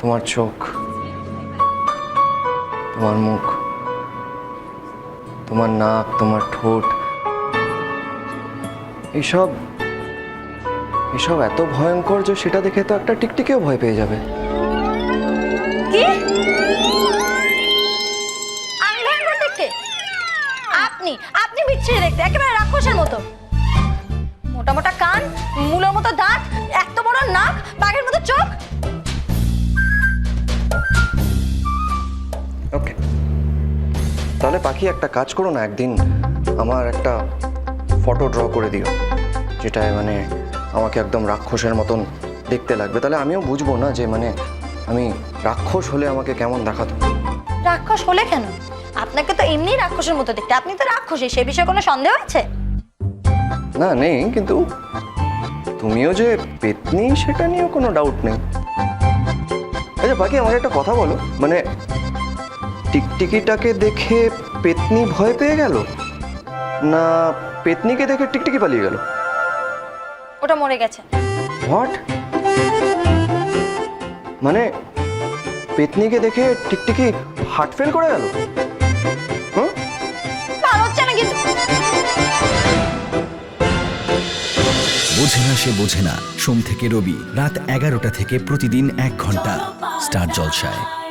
তোমার চোখ, তোমার মুখ, তোমার নাক, তোমার ঠোঁট, এসব এসব এত ভয়ঙ্কর যে সেটা দেখে তো একটা টিকটিকেও ভয় পেয়ে যাবে। আপনি আপনি বিচ্ছিরি দেখতে, একেবারে রাক্ষসের মতো। মোটা মোটা কান, মূলের মতো দাঁত তাহলে পাখি একটা কাজ করো না একদিন আমার একটা ফটো ড্র করে দিও যেটায় মানে আমাকে একদম রাক্ষসের মতন দেখতে লাগবে। তাহলে আমিও বুঝব না যে মানে আমি রাক্ষস হলে আমাকে কেমন দেখাতো। রাক্ষস হলে কেন? আপনাকে তো এমনি রাক্ষসের মতো দেখতে। আপনি তো রাক্ষসী সে বিষয়ে কোনো সন্দেহ আছে? না নেই কিন্তু তুমিও যে পেতনি সেটা নিয়েও কোনো ডাউট নেই। আচ্ছা বাকি আমাকে একটা কথা বলো মানে টিকটিকিটাকে দেখে পেতনি ভয় পেয়ে গেল? না পেতনিকে দেখে টিকটিকি পালিয়ে গেল? ওটা মরে গেছে। হোয়াট মানে পেতনিকে দেখে টিকটিকি হার্ট ফেল করে গেল? বোঝে না সে বোঝে না। সোম থেকে রবি রাত এগারোটা থেকে প্রতিদিন এক ঘণ্টা। স্টার জলসায়।